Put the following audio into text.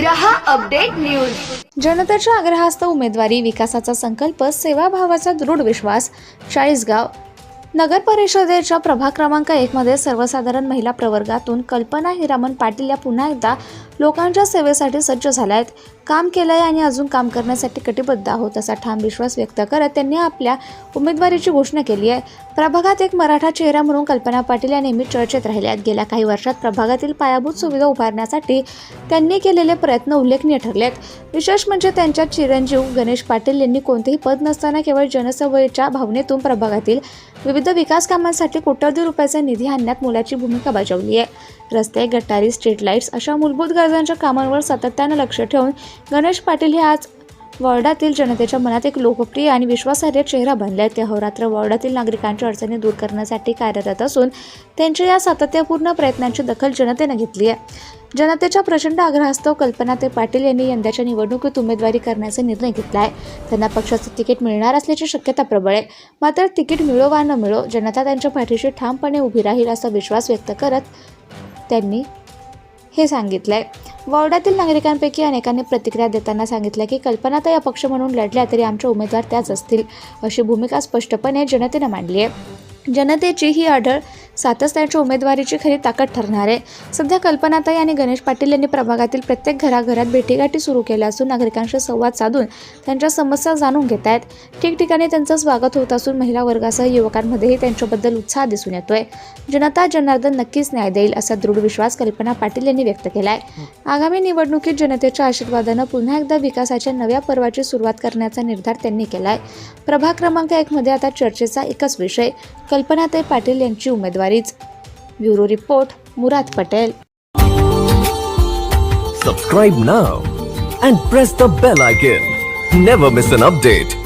रहा update news. जनतेच्या आग्रहास्तव उमेदवारी विकासाचा संकल्प सेवाभावाचा दृढ विश्वास चाळीसगाव नगर परिषदेच्या प्रभाग क्रमांक एकमध्ये सर्वसाधारण महिला प्रवर्गातून कल्पना हिरामन पाटील या पुन्हा एकदा लोकांच्या सेवेसाठी सज्ज झाल्या आहेत. काम केलं आहे आणि अजून काम करण्यासाठी कटिबद्ध आहोत असा ठाम विश्वास व्यक्त करत त्यांनी आपल्या उमेदवारीची घोषणा केली आहे. प्रभागात एक मराठा चेहरा म्हणून कल्पना पाटील या नेहमी चर्चेत राहिल्या आहेत गेल्या काही वर्षात प्रभागातील पायाभूत सुविधा उभारण्यासाठी त्यांनी केलेले प्रयत्न उल्लेखनीय ठरले आहेत विशेष म्हणजे त्यांच्या चिरंजीव गणेश पाटील यांनी कोणतेही पद नसताना केवळ जनसवयीच्या भावनेतून प्रभागातील विविध विकास कामांसाठी कोट्यवधी रुपयाचा निधी आणण्यात मोलाची भूमिका बजावली आहे. रस्ते गटारी स्ट्रीट लाईट्स अशा मूलभूत गरजांच्या कामांवर सातत्यानं लक्ष ठेवून गणेश पाटील हे आज वॉर्डातील जनतेच्या मनात एक लोकप्रिय आणि विश्वासार्ह चेहरा बनले आहेत ते अहोरात्र वॉर्डातील नागरिकांच्या अडचणी दूर करण्यासाठी कार्यरत असून त्यांच्या या सातत्यपूर्ण प्रयत्नांची दखल जनतेनं घेतली आहे. जनतेच्या प्रचंड आग्रहास्तव कल्पना ते पाटील यांनी यंदाच्या निवडणुकीत उमेदवारी करण्याचा निर्णय घेतला आहे त्यांना पक्षाचं तिकीट मिळणार असल्याची शक्यता प्रबळ आहे. मात्र तिकीट मिळो वा न मिळो जनता त्यांच्या पाठीशी ठामपणे उभी राहील असा विश्वास व्यक्त करत त्यांनी हे सांगितलं आहे वॉर्डातील नागरिकांपैकी अनेकांनी प्रतिक्रिया देताना सांगितलं की कल्पनाता या पक्ष म्हणून लढल्या तरी आमच्या उमेदवार त्याच असतील अशी भूमिका स्पष्टपणे जनतेनं मांडली आहे. जनतेची ही आढळ सातच त्यांच्या उमेदवारीची खरी ताकद ठरणार आहे. सध्या कल्पनाताई आणि गणेश पाटील यांनी प्रभागातील प्रत्येक घराघरात भेटीगाठी सुरू केल्या असून नागरिकांशी संवाद साधून त्यांच्या समस्या जाणून घेत आहेत ठिकठिकाणी त्यांचं स्वागत होत असून महिला वर्गासह युवकांमध्येही त्यांच्याबद्दल उत्साह दिसून येतोय. जनता जनार्दन नक्कीच न्याय देईल असा दृढ विश्वास कल्पना पाटील यांनी व्यक्त केलाय. आगामी निवडणुकीत जनतेच्या आशीर्वादानं पुन्हा एकदा विकासाच्या नव्या पर्वाची सुरुवात करण्याचा निर्धार त्यांनी केलाय. प्रभाग क्रमांक एकमध्ये आता चर्चेचा एकच विषय. कल्पनाताई पाटील यांची उमेदवारीच bureau report Murad Patel Subscribe now and press the bell icon. Never miss an update.